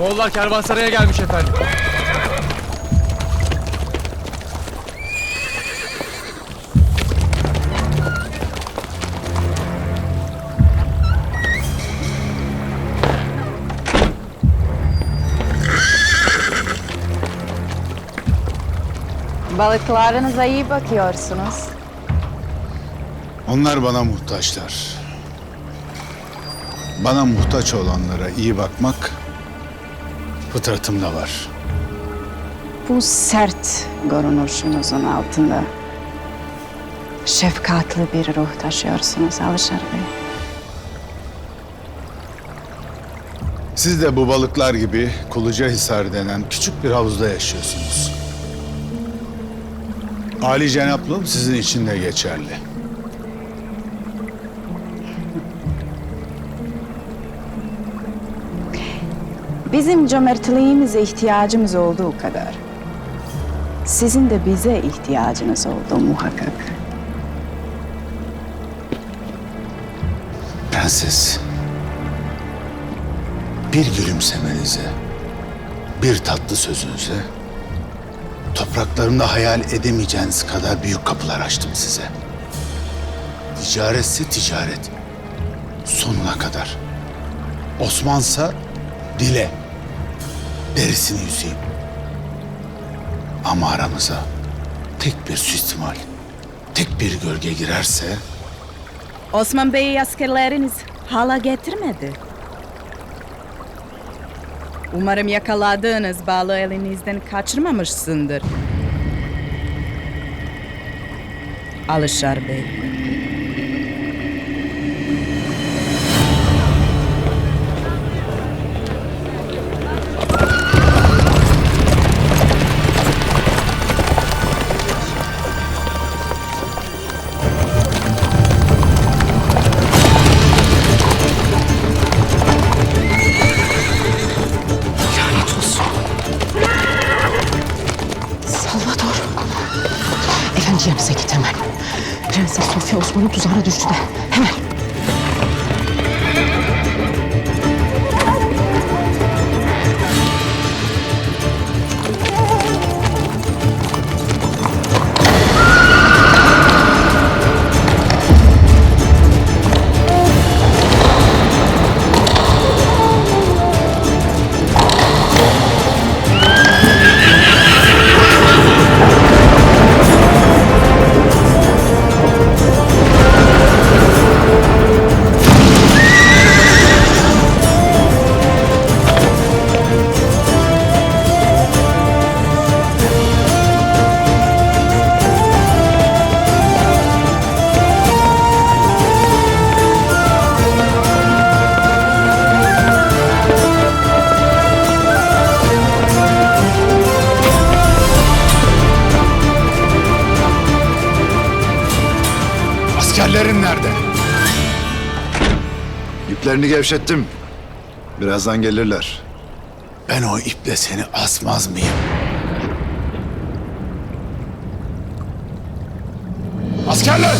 Moğollar kervansaraya gelmiş efendim. Balıklarınıza iyi bakıyorsunuz. Onlar bana muhtaçlar. Bana muhtaç olanlara iyi bakmak fıtratımda var. Bu sert görünüşünüzün altında şefkatli bir ruh taşıyorsunuz Alişar Bey. Siz de bu balıklar gibi Kulucahisar denen küçük bir havuzda yaşıyorsunuz. Ali cenaplığım sizin için de geçerli. Bizim cömertliğimize ihtiyacımız olduğu kadar sizin de bize ihtiyacınız oldu muhakkak. Prenses, bir gülümsemenize, bir tatlı sözünüze, topraklarımda hayal edemeyeceğiniz kadar büyük kapılar açtım size. Ticaretse ticaret, sonuna kadar. Osmansa dile, derisini yüzeyim. Ama aramıza tek bir suistimal, tek bir gölge girerse... Osman Bey'i askerleriniz hala getirmedi. Umarım yakaladığınız balığı elinizden kaçırmamışsındır. Alişar Bey. Osman'ın tuzağına düştü de. İplerini gevşettim. Birazdan gelirler. Ben o iple seni asmaz mıyım? Askerler!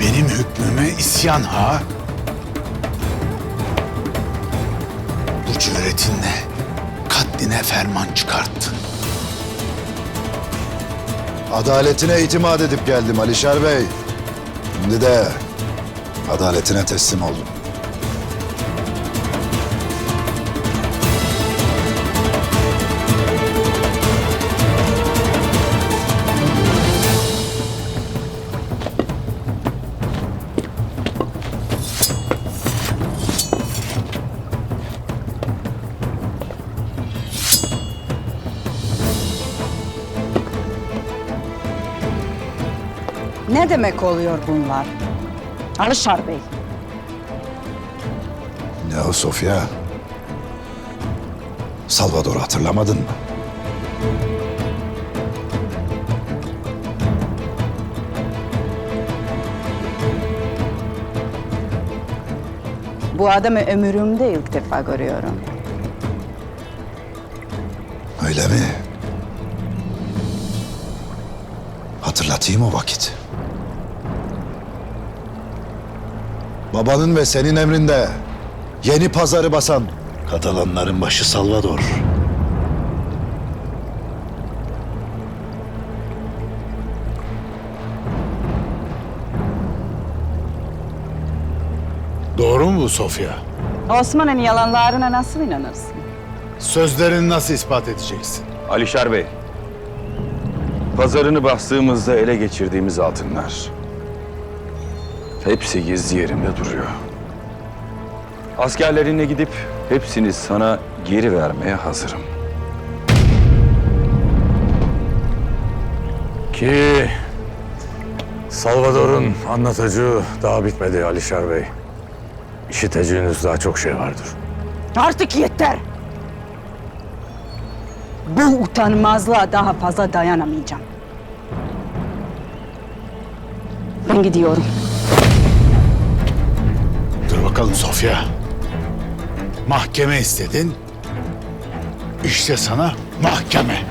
Benim hükmüme isyan ha? Bu cüretinle katline ferman çıkarttın. Adaletine itimat edip geldim Alişer Bey. Şimdi de adaletine teslim oldum. Ne demek oluyor bunlar? Alişar Bey. Ne o Sofya? Salvador'u hatırlamadın mı? Bu adamı ömrümde ilk defa görüyorum. Öyle mi? Hatırlatayım o vakit. Babanın ve senin emrinde yeni pazarı basan Katalanların başı Salvador. Doğru mu bu Sofya? Osman'ın yalanlarına nasıl inanırsın? Sözlerini nasıl ispat edeceksin? Alişar Bey, pazarını bastığımızda ele geçirdiğimiz altınlar hepsi gizli yerinde duruyor. Askerlerine gidip hepsini sana geri vermeye hazırım. Ki Salvador'un anlatacağı daha bitmedi Alişar Bey. İşiteceğiniz daha çok şey vardır. Artık yeter. Bu utanmazlığa daha fazla dayanamayacağım. Ben gidiyorum. Bakalım Sofya. Mahkeme istedin. İşte sana mahkeme.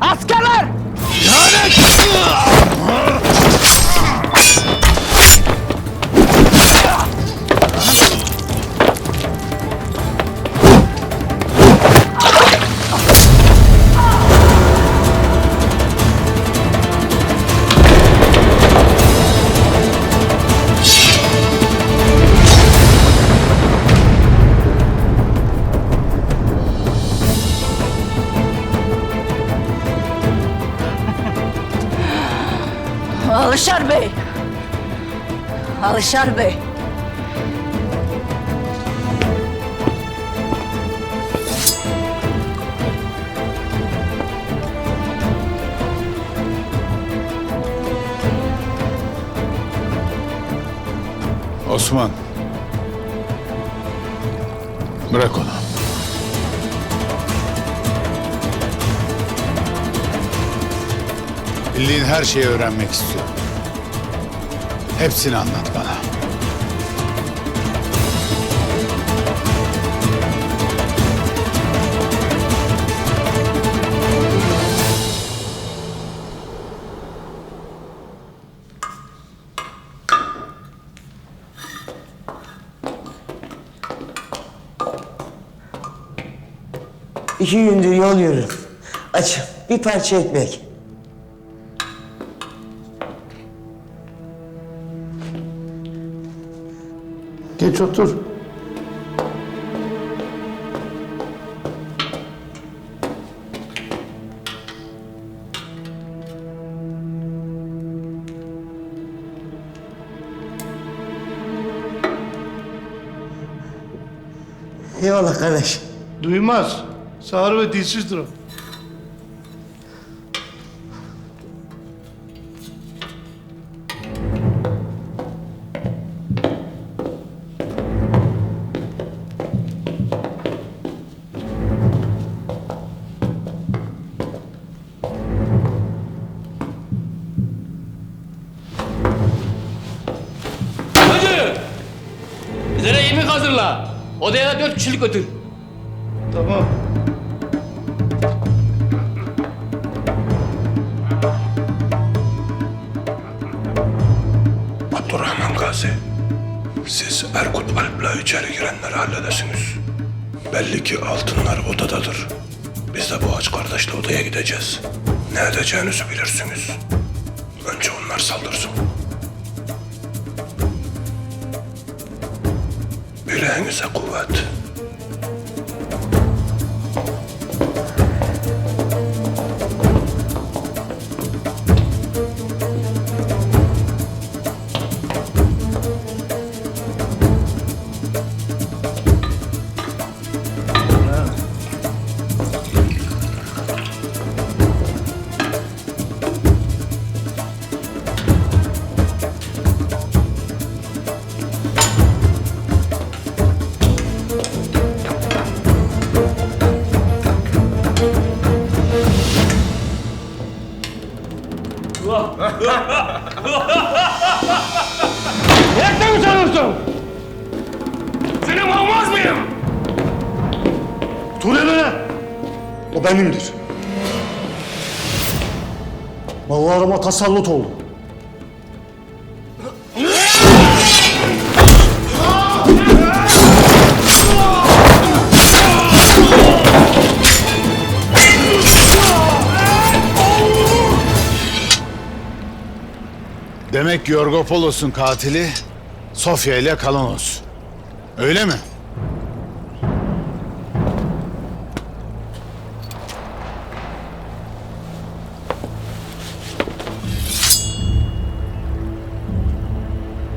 Askerler! Alışar Bey. Alışar Bey. Osman. Bırak onu. Bildiğin her şeyi öğrenmek istiyorum. Hepsini anlat bana. İki gündür yol yürüdüm. Aç bir parça ekmek. Geç otur. Eyvallah kardeş. Duymaz. Sağır ve dilsizdir o. hazırla. Odaya da dört kişilik götür. Tamam. Abdurrahman Gazi, siz Erkut Alp'la içeri girenleri halledesiniz. Belli ki altınlar odadadır. Biz de bu aç kardeşle odaya gideceğiz. Ne edeceğinizi bilirsiniz. Önce onlar saldırsın. Yüreğinize kuvvet. Nereden mi sanıyorsun? Seni olmaz mıyım? Dur hele! O benimdir. Mallarıma tasallut oldu. Demek Yorgopolos'un katili Sofya ile Kalanos. Öyle mi?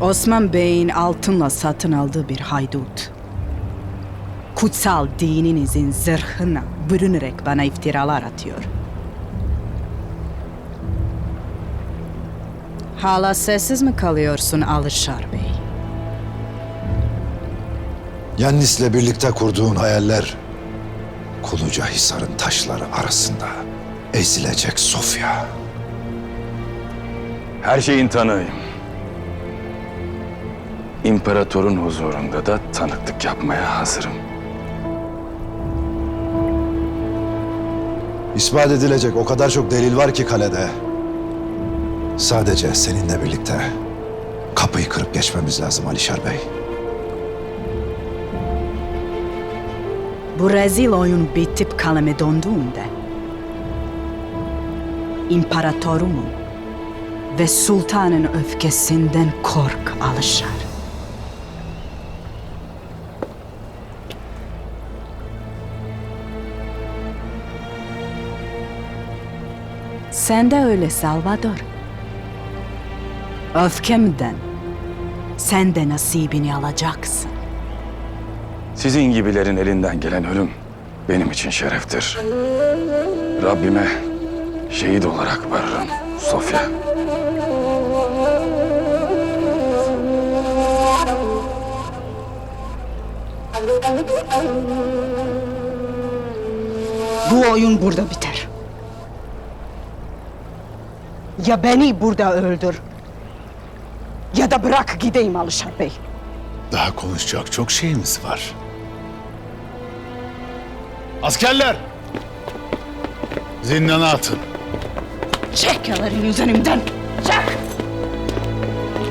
Osman Bey'in altınla satın aldığı bir haydut. Kutsal dininizin zırhına bürünerek bana iftiralar atıyor. Hala sessiz mi kalıyorsun Alışar Bey? Yannis'le birlikte kurduğun hayaller Kuluca Hisar'ın taşları arasında ezilecek Sofya. Her şeyin tanığıyım. İmparatorun huzurunda da tanıklık yapmaya hazırım. İspat edilecek o kadar çok delil var ki kalede. Sadece seninle birlikte kapıyı kırıp geçmemiz lazım Alişar Bey. Bu rezil oyun bitip kaleme donduğunda imparatorumun ve sultanın öfkesinden kork Alışar. Sen de öyle Salvador. Öfkemden sen de nasibini alacaksın. Sizin gibilerin elinden gelen ölüm benim için şereftir. Rabbime şehit olarak varırım Sofya. Bu oyun burada biter. Ya beni burada öldür ya da bırak gideyim Alişar Bey. Daha konuşacak çok şeyimiz var. Askerler! Zindana atın. Çek ellerini üzerimden. Çek!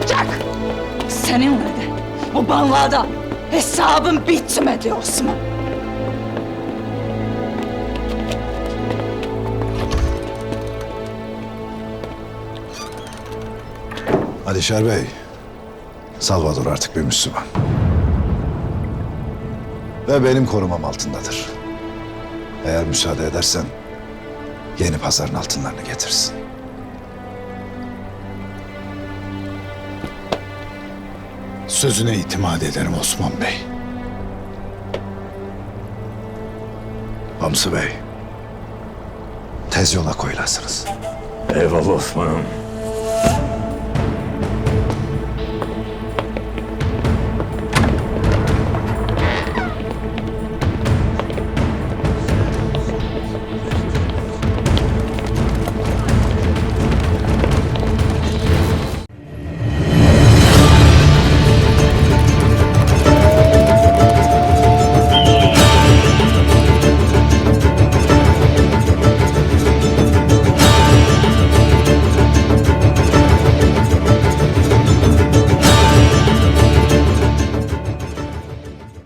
Çek! Seninle de bu banlada hesabım bitmedi Osman. Alişar Bey, Salvador artık bir Müslüman. Ve benim korumam altındadır. Eğer müsaade edersen yeni pazarın altınlarını getirsin. Sözüne itimat ederim Osman Bey. Hamsı Bey, tez yola koyulasınız. Eyvallah Osman'ım.